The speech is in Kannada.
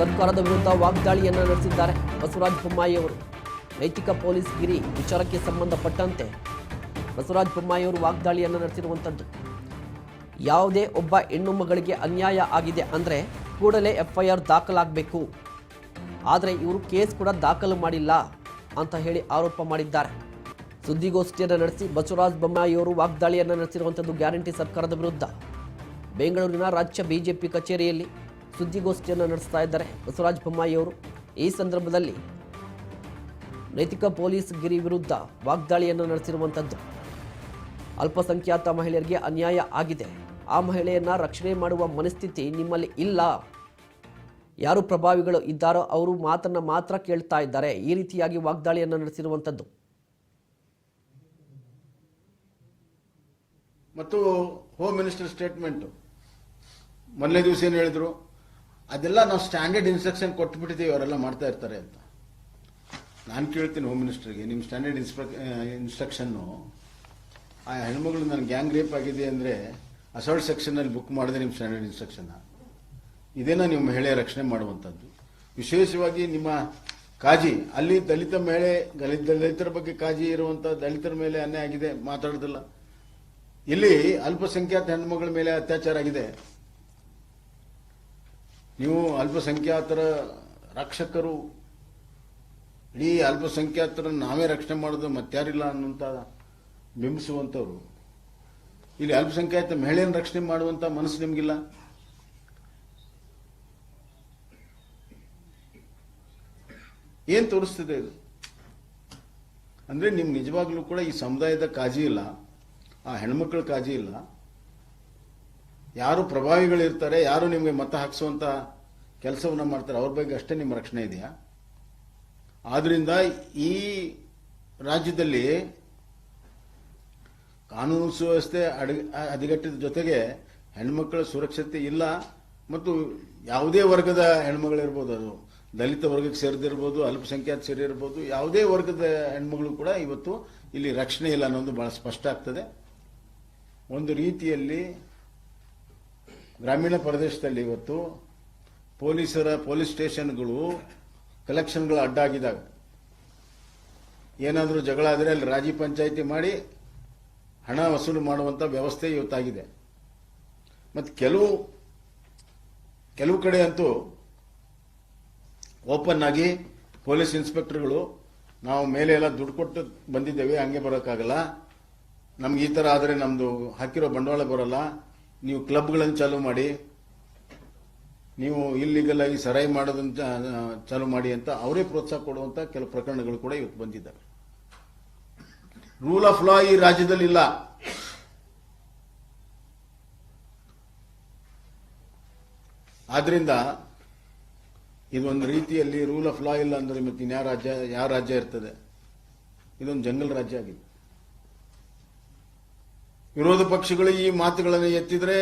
ಸರ್ಕಾರದ ವಿರುದ್ಧ ವಾಗ್ದಾಳಿಯನ್ನು ನಡೆಸಿದ್ದಾರೆ ಬಸವರಾಜ ಬೊಮ್ಮಾಯಿ ಅವರು. ನೈತಿಕ ಪೊಲೀಸ್ ಗಿರಿ ವಿಚಾರಕ್ಕೆ ಸಂಬಂಧಪಟ್ಟಂತೆ ಬಸವರಾಜ ಬೊಮ್ಮಾಯಿ ಅವರು ವಾಗ್ದಾಳಿಯನ್ನು ನಡೆಸಿರುವಂಥದ್ದು ಯಾವುದೇ ಒಬ್ಬ ಹೆಣ್ಣು ಮಗಳಿಗೆ ಅನ್ಯಾಯ ಆಗಿದೆ ಅಂದರೆ ಕೂಡಲೇ ಎಫ್ಐಆರ್ ದಾಖಲಾಗಬೇಕು. ಆದರೆ ಇವರು ಕೇಸ್ ಕೂಡ ದಾಖಲು ಮಾಡಿಲ್ಲ ಅಂತ ಹೇಳಿ ಆರೋಪ ಮಾಡಿದ್ದಾರೆ. ಸುದ್ದಿಗೋಷ್ಠಿಯನ್ನು ನಡೆಸಿ ಬಸವರಾಜ ಬೊಮ್ಮಾಯಿಯವರು ವಾಗ್ದಾಳಿಯನ್ನು ನಡೆಸಿರುವಂಥದ್ದು ಗ್ಯಾರಂಟಿ ಸರ್ಕಾರದ ವಿರುದ್ಧ. ಬೆಂಗಳೂರಿನ ರಾಜ್ಯ ಬಿಜೆಪಿ ಕಚೇರಿಯಲ್ಲಿ ಸುದ್ದಿಗೋಷ್ಠಿಯನ್ನು ನಡೆಸ್ತಾ ಇದ್ದಾರೆ. ಬಸವರಾಜ ಬೊಮ್ಮಾಯಿಯವರು ಈ ಸಂದರ್ಭದಲ್ಲಿ ನೈತಿಕ ಪೊಲೀಸ್ ಗಿರಿ ವಿರುದ್ಧ ವಾಗ್ದಾಳಿಯನ್ನು ನಡೆಸಿರುವಂಥದ್ದು ಅಲ್ಪಸಂಖ್ಯಾತ ಮಹಿಳೆಯರಿಗೆ ಅನ್ಯಾಯ ಆಗಿದೆ. ಆ ಮಹಿಳೆಯನ್ನು ರಕ್ಷಣೆ ಮಾಡುವ ಮನಸ್ಥಿತಿ ನಿಮ್ಮಲ್ಲಿ ಇಲ್ಲ. ಯಾರು ಪ್ರಭಾವಿಗಳು ಇದ್ದಾರೋ ಅವರು ಮಾತನ್ನ ಮಾತ್ರ ಕೇಳ್ತಾ ಇದ್ದಾರೆ. ಈ ರೀತಿಯಾಗಿ ವಾಗ್ದಾಳಿಯನ್ನು ನಡೆಸಿರುವಂಥದ್ದು ಮತ್ತು ಹೋಮ್ ಮಿನಿಸ್ಟರ್ ಸ್ಟೇಟ್ಮೆಂಟ್ ಮೊನ್ನೆ ದಿವಸ ಏನು ಹೇಳಿದ್ರು? ಅದೆಲ್ಲ ನಾವು ಸ್ಟ್ಯಾಂಡರ್ಡ್ ಇನ್ಸ್ಟ್ರಕ್ಷನ್ ಕೊಟ್ಬಿಟ್ಟಿದ್ದೀವಿ, ಅವರೆಲ್ಲ ಮಾಡ್ತಾ ಇರ್ತಾರೆ ಅಂತ. ನಾನು ಕೇಳ್ತೀನಿ ಹೋಮ್ ಮಿನಿಸ್ಟರ್ಗೆ ನಿಮ್ಮ ಸ್ಟ್ಯಾಂಡರ್ಡ್ ಇನ್ಸ್ಟ್ರಕ್ಷನ್ನು ಆ ಹೆಣ್ಮಗಳು ನನ್ನ ಗ್ಯಾಂಗ್ ರೇಪ್ ಆಗಿದೆ ಅಂದರೆ ಅಸಲ್ಟ್ ಸೆಕ್ಷನಲ್ಲಿ ಬುಕ್ ಮಾಡಿದೆ ನಿಮ್ಮ ಸ್ಟ್ಯಾಂಡರ್ಡ್ ಇನ್ಸ್ಟ್ರಕ್ಷನ್ ಇದೇನ ನಿಮ್ಮ ಮಹಿಳೆಯ ರಕ್ಷಣೆ ಮಾಡುವಂಥದ್ದು. ವಿಶೇಷವಾಗಿ ನಿಮ್ಮ ಕಾಜಿ, ಅಲ್ಲಿ ದಲಿತ ಮಹಿಳೆ, ದಲಿತ, ದಲಿತರ ಬಗ್ಗೆ ಕಾಜಿ ಇರುವಂಥ ದಲಿತರ ಮೇಲೆ ಅನ್ಯಾಯ ಆಗಿದೆ, ಮಾತಾಡೋದಿಲ್ಲ. ಇಲ್ಲಿ ಅಲ್ಪಸಂಖ್ಯಾತ ಹೆಣ್ಮಗಳ ಮೇಲೆ ಅತ್ಯಾಚಾರ ಆಗಿದೆ. ನೀವು ಅಲ್ಪಸಂಖ್ಯಾತರ ರಕ್ಷಕರು, ಇಡೀ ಅಲ್ಪಸಂಖ್ಯಾತರನ್ನು ನಾವೇ ರಕ್ಷಣೆ ಮಾಡೋದು ಮತ್ತಾರಿಲ್ಲ ಅನ್ನುವಂಥ ಬಿಂಬಿಸುವಂಥವ್ರು. ಇಲ್ಲಿ ಅಲ್ಪಸಂಖ್ಯಾತ ಮಹಿಳೆಯನ್ನು ರಕ್ಷಣೆ ಮಾಡುವಂಥ ಮನಸ್ಸು ನಿಮಗಿಲ್ಲ? ಏನು ತೋರಿಸ್ತಿದೆ ಇದು? ಅಂದ್ರೆ ನಿಮ್ ನಿಜವಾಗ್ಲೂ ಕೂಡ ಈ ಸಮುದಾಯದ ಕಾಜಿ ಇಲ್ಲ ಆ ಹೆಣ್ಮಕ್ಳ ಕಾಜಿ ಇಲ್ಲ ಯಾರು ಪ್ರಭಾವಿಗಳಿರ್ತಾರೆ, ಯಾರು ನಿಮಗೆ ಮತ ಹಾಕಿಸುವಂತ ಕೆಲಸವನ್ನ ಮಾಡ್ತಾರೆ, ಅವ್ರ ಬಗ್ಗೆ ಅಷ್ಟೇ ನಿಮ್ಮ ರಕ್ಷಣೆ ಇದೆಯಾ? ಆದ್ದರಿಂದ ಈ ರಾಜ್ಯದಲ್ಲಿ ಕಾನೂನು ಸುವ್ಯವಸ್ಥೆ ಅಡಿ- ಜೊತೆಗೆ ಹೆಣ್ಮಕ್ಳ ಸುರಕ್ಷತೆ ಇಲ್ಲ ಮತ್ತು ಯಾವುದೇ ವರ್ಗದ ಹೆಣ್ಮಗಳಿರ್ಬೋದು ಅದು. ದಲಿತ ವರ್ಗಕ್ಕೆ ಸೇರಿದಿರ್ಬೋದು, ಅಲ್ಪಸಂಖ್ಯಾತ ಸೇರಿರ್ಬೋದು, ಯಾವುದೇ ವರ್ಗದ ಹೆಣ್ಮಗಳು ಕೂಡ ಇವತ್ತು ಇಲ್ಲಿ ರಕ್ಷಣೆ ಇಲ್ಲ ಅನ್ನೋದು ಬಹಳ ಸ್ಪಷ್ಟ ಆಗ್ತದೆ. ಒಂದು ರೀತಿಯಲ್ಲಿ ಗ್ರಾಮೀಣ ಪ್ರದೇಶದಲ್ಲಿ ಇವತ್ತು ಪೊಲೀಸರ, ಪೊಲೀಸ್ ಸ್ಟೇಷನ್ಗಳು ಕಲೆಕ್ಷನ್ಗಳು ಅಡ್ಡ ಆಗಿದ್ದಾವೆ ಏನಾದರೂ ಜಗಳ ಆದರೆ ಅಲ್ಲಿ ರಾಜಿ ಪಂಚಾಯಿತಿ ಮಾಡಿ ಹಣ ವಸೂಲು ಮಾಡುವಂಥ ವ್ಯವಸ್ಥೆ ಇವತ್ತಾಗಿದೆ. ಮತ್ತು ಕೆಲವು ಕೆಲವು ಕಡೆ ಅಂತೂ ಓಪನ್ ಆಗಿ ಪೊಲೀಸ್ ಇನ್ಸ್ಪೆಕ್ಟರ್ಗಳು ನಾವು ಮೇಲೆ ಎಲ್ಲ ದುಡ್ಡು ಕೊಟ್ಟು ಬಂದಿದ್ದೇವೆ, ಹಂಗೆ ಬರೋಕ್ಕಾಗಲ್ಲ. ನಮ್ಗೆ ಈ ಥರ ಆದರೆ ನಮ್ಮದು ಹಾಕಿರೋ ಬಂಡವಾಳ ಬರಲ್ಲ. ನೀವು ಕ್ಲಬ್ಗಳನ್ನು ಚಾಲೂ ಮಾಡಿ, ನೀವು ಇಲ್ಲಿಗಲ್ ಆಗಿ ಸರಾಯಿ ಮಾಡೋದನ್ನ ಚಾಲೂ ಮಾಡಿ ಅಂತ ಅವರೇ ಪ್ರೋತ್ಸಾಹ ಕೊಡುವಂತ ಕೆಲವು ಪ್ರಕರಣಗಳು ಕೂಡ ಇವತ್ತು ಬಂದಿದ್ದಾವೆ. ರೂಲ್ ಆಫ್ ಲಾ ಈ ರಾಜ್ಯದಲ್ಲಿ ಇಲ್ಲ ಆದ್ರಿಂದ ಇದೊಂದು ರೀತಿಯಲ್ಲಿ ರೂಲ್ ಆಫ್ ಲಾ ಇಲ್ಲ ಅಂದ್ರೆ ಮತ್ತೆ ಯಾವ ರಾಜ್ಯ ಯಾವ ರಾಜ್ಯ ಇರ್ತದೆ? ಇದೊಂದು ಜಂಗಲ್ ರಾಜ್ಯ ಆಗಿದೆ. ವಿರೋಧ ಪಕ್ಷಗಳು ಈ ಮಾತುಗಳನ್ನು ಎತ್ತಿದ್ರೆ